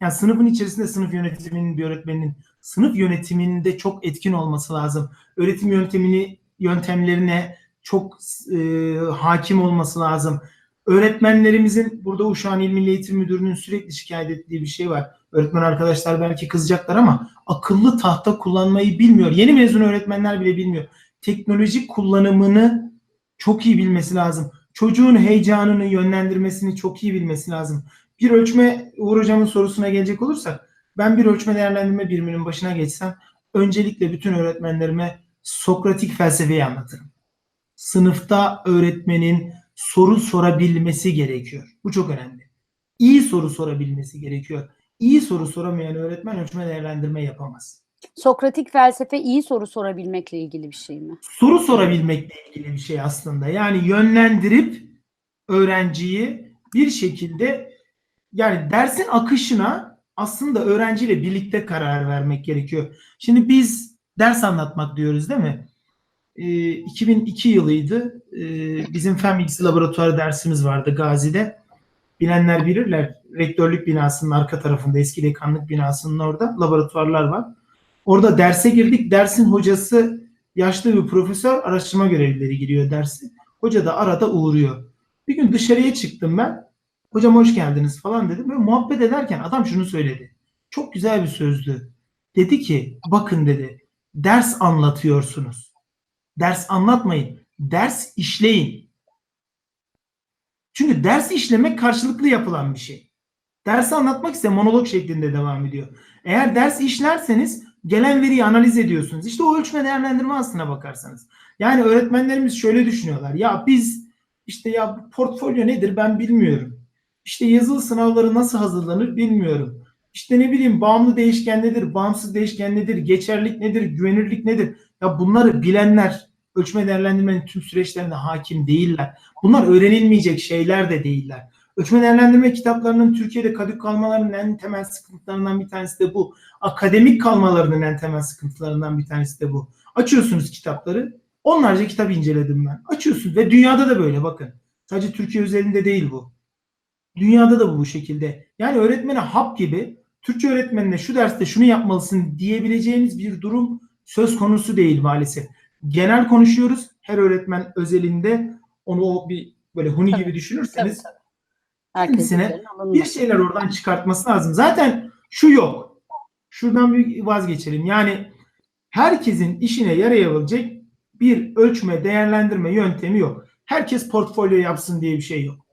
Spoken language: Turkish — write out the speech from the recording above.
Yani sınıfın içerisinde sınıf yönetiminin bir öğretmenin sınıf yönetiminde çok etkin olması lazım. Öğretim yöntemini yöntemlerine çok e, hakim olması lazım. Öğretmenlerimizin burada Uşak'ın İl Milli Eğitim Müdürü'nün sürekli şikayet ettiği bir şey var. Öğretmen arkadaşlar belki kızacaklar ama akıllı tahta kullanmayı bilmiyor. Yeni mezun öğretmenler bile bilmiyor. Teknoloji kullanımını çok iyi bilmesi lazım. Çocuğun heyecanını yönlendirmesini çok iyi bilmesi lazım. Bir ölçme Uğur Hocam'ın sorusuna gelecek olursak ben bir ölçme değerlendirme biriminin başına geçsem öncelikle bütün öğretmenlerime Sokratik felsefeyi anlatırım. Sınıfta öğretmenin soru sorabilmesi gerekiyor. Bu çok önemli. İyi soru sorabilmesi gerekiyor. İyi soru soramayan öğretmen ölçme değerlendirme yapamaz. Sokratik felsefe iyi soru sorabilmekle ilgili bir şey mi? Soru sorabilmekle ilgili bir şey aslında. Yani yönlendirip öğrenciyi bir şekilde yani dersin akışına aslında öğrenciyle birlikte karar vermek gerekiyor. Şimdi biz ders anlatmak diyoruz değil mi? Ee, 2002 yılıydı. Ee, bizim fen bilgisi laboratuvarı dersimiz vardı Gazi'de. Bilenler bilirler. Rektörlük binasının arka tarafında eski dekanlık binasının orada laboratuvarlar var. Orada derse girdik. Dersin hocası yaşlı bir profesör araştırma görevlileri giriyor dersi. Hoca da arada uğruyor. Bir gün dışarıya çıktım ben. Hocam hoş geldiniz falan dedim. Böyle muhabbet ederken adam şunu söyledi. Çok güzel bir sözdü. Dedi ki bakın dedi ders anlatıyorsunuz. Ders anlatmayın. Ders işleyin. Çünkü ders işlemek karşılıklı yapılan bir şey. Dersi anlatmak ise monolog şeklinde devam ediyor. Eğer ders işlerseniz gelen veriyi analiz ediyorsunuz. İşte o ölçme değerlendirme aslına bakarsanız. Yani öğretmenlerimiz şöyle düşünüyorlar. Ya biz işte ya portfolyo nedir ben bilmiyorum. İşte yazılı sınavları nasıl hazırlanır bilmiyorum. İşte ne bileyim bağımlı değişken nedir, bağımsız değişken nedir, geçerlik nedir, güvenirlik nedir? Ya bunları bilenler ölçme değerlendirmenin tüm süreçlerine hakim değiller. Bunlar öğrenilmeyecek şeyler de değiller. Ölçme değerlendirme kitaplarının Türkiye'de kadük kalmalarının en temel sıkıntılarından bir tanesi de bu. Akademik kalmalarının en temel sıkıntılarından bir tanesi de bu. Açıyorsunuz kitapları. Onlarca kitap inceledim ben. Açıyorsunuz ve dünyada da böyle bakın. Sadece Türkiye özelinde değil bu. Dünyada da bu bu şekilde. Yani öğretmene hap gibi Türkçe öğretmenine şu derste şunu yapmalısın diyebileceğiniz bir durum söz konusu değil maalesef. Genel konuşuyoruz. Her öğretmen özelinde onu o bir böyle huni Tabii, gibi düşünürseniz tabii. Kendisine alınmaz. bir şeyler oradan çıkartması lazım. Zaten şu yok. Şuradan bir vazgeçelim. Yani herkesin işine yarayabilecek bir ölçme, değerlendirme yöntemi yok. Herkes portfolyo yapsın diye bir şey yok.